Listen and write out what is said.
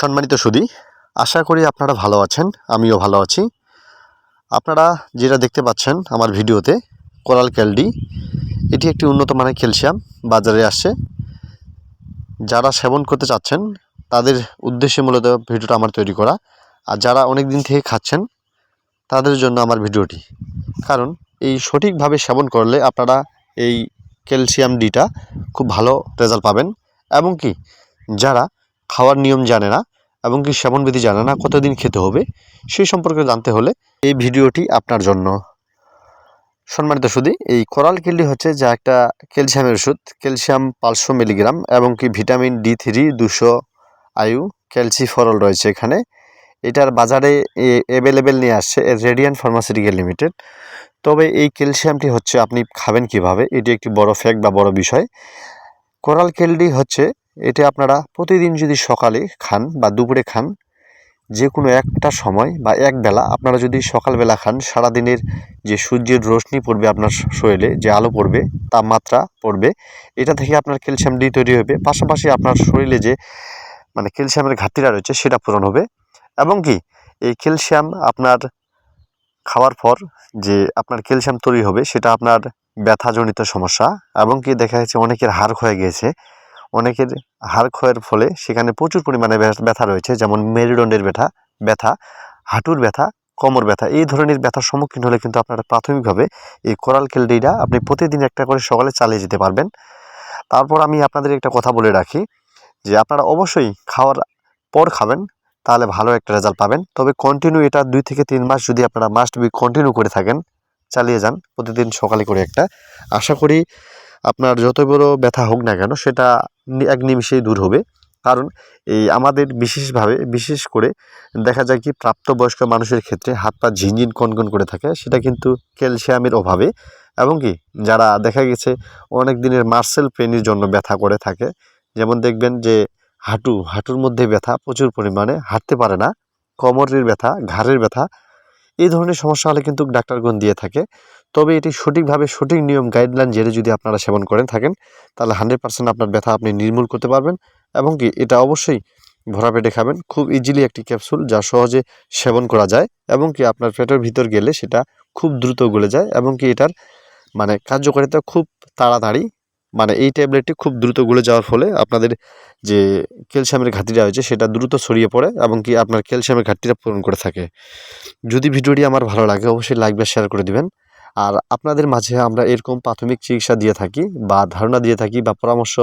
সম্মানিত সুদী, আশা করি আপনারা ভালো আছেন, আমিও ভালো আছি। আপনারা যেটা দেখতে পাচ্ছেন আমার ভিডিওতে, কোরাল ক্যালডি, এটি একটি উন্নত মানের ক্যালসিয়াম, বাজারে আসছে। যারা সেবন করতে চাচ্ছেন, তাদের উদ্দেশ্যে মূলত ভিডিওটা আমার তৈরি করা। আর যারা অনেক দিন থেকে খাচ্ছেন, তাদের জন্য আমার ভিডিওটি। কারণ, এই সঠিকভাবে সেবন করলে আপনারা এই ক্যালসিয়াম ডিটা খুব ভালো রেজাল্ট পাবেন। এবং কি, যারা খাওয়ার নিয়ম জানে না এবং কি সেবনবিধি জানে না, কতদিন খেতে হবে, সেই সম্পর্কে জানতে হলে এই ভিডিওটি আপনার জন্য। সম্মানিত সুদী এই কোরাল কিল্ডি হচ্ছে যা একটা ক্যালসিয়ামের ওষুধ, ক্যালসিয়াম পাঁচশো মিলিগ্রাম এবং কি ভিটামিন ডি থ্রি, দুশো আয়ু, ক্যালসিফরল রয়েছে এখানে। এটার বাজারে অ্যাভেলেবেল নিয়ে আসছে রেডিয়ান ফার্মাসিউটিক্যাল লিমিটেড তবে এই ক্যালসিয়ামটি হচ্ছে আপনি খাবেন কীভাবে, এটি একটি বড় ফ্যাক্ট বা বড় বিষয়। কোরাল ক্যালডি হচ্ছে এটা আপনারা প্রতিদিন যদি সকালে খান বা দুপুরে খান যে কোনো একটা সময় বা এক বেলা আপনারা যদি সকালবেলা খান, সারাদিনের যে সূর্যের রোশনি পড়বে আপনার শরীরে, যে আলো পড়বে, তাপমাত্রা পড়বে, এটা থেকে আপনার ক্যালসিয়াম ডি তৈরি হবে। পাশাপাশি আপনার শরীরে যে মানে ক্যালসিয়ামের ঘাটতিটা রয়েছে, সেটা পূরণ হবে। এবং কি, এই ক্যালসিয়াম আপনার খাওয়ার পর যে আপনার ক্যালসিয়াম তৈরি হবে, সেটা আপনার ব্যথাজনিত সমস্যা। এবং কি, দেখা যাচ্ছে অনেকের হাড় ক্ষয়ে গিয়েছে। অনেকের হাড় ক্ষয়ের ফলে সেখানে প্রচুর পরিমাণে ব্যথা- রয়েছে, যেমন মেরুদণ্ডের ব্যথা ব্যথা, হাঁটুর ব্যথা, কোমর ব্যথা, এই ধরনের ব্যথার সম্মুখীন হলে কিন্তু আপনারা প্রাথমিকভাবে এই কোরাল ক্যালডিটা আপনি প্রতিদিন একটা করে সকালে চালিয়ে যেতে পারবেন। তারপর আমি আপনাদের একটা কথা বলে রাখি যে আপনারা অবশ্যই খাওয়ার পর খাবেন, তাহলে ভালো একটা রেজাল্ট পাবেন। তবে কন্টিনিউ এটা দুই থেকে তিন মাস যদি আপনারা মাস্ট বি কন্টিনিউ করে থাকেন, চালিয়ে যান, প্রতিদিন সকালে করে একটা। আশা করি আপনার যত বড় ব্যথা হোক না কেন, সেটা এক নিমিষেই দূর হবে। কারণ এই আমাদের বিশেষভাবে, বিশেষ করে দেখা যায় কি, প্রাপ্তবয়স্ক মানুষের ক্ষেত্রে হাত পা ঝিনঝিন, কনকন করে থাকে, সেটা কিন্তু ক্যালসিয়ামের অভাবে। এবং কি, যারা দেখা গেছে অনেক দিনের মার্সেল পেনের জন্য ব্যথা করে থাকে, যেমন দেখবেন যে হাঁটু, হাঁটুর মধ্যে ব্যথা প্রচুর পরিমাণে, হাঁটতে পারে না। কোমরের ব্যথা, ঘাড়ের ব্যথা এই ধরনের সমস্যা হলে কিন্তু ডাক্তারগণ দিয়ে থাকে। তবে এটি সঠিকভাবে সঠিক নিয়ম গাইডলাইন জেনে যদি আপনারা সেবন করেন, থাকেন, তাহলে হান্ড্রেড পার্সেন্ট আপনার ব্যথা আপনি নির্মূল করতে পারবেন এবং কি এটা অবশ্যই ভরা পেটে খাবেন। খুব ইজিলি একটি ক্যাপসুল যা সহজে সেবন করা যায় এবং কি আপনার পেটের ভিতর গেলে সেটা খুব দ্রুত গলে যায় এবং কি এটার মানে কার্যকারিতা খুব তাড়াতাড়ি মানে এই ট্যাবলেটটি খুব দ্রুত গলে যাওয়ার ফলে আপনাদের যে ক্যালসিয়ামের ঘাটতিটা হয়েছে, সেটা দ্রুত ছড়িয়ে পড়ে এবং কি আপনার ক্যালসিয়ামের ঘাটতিটা পূরণ করে থাকে। যদি ভিডিওটি আমার ভালো লাগে, অবশ্যই লাইক বা শেয়ার করে দিবেন। আর আপনাদের মাঝে আমরা এরকম প্রাথমিক চিকিৎসা দিয়ে থাকি বা ধারণা দিয়ে থাকি বা পরামর্শ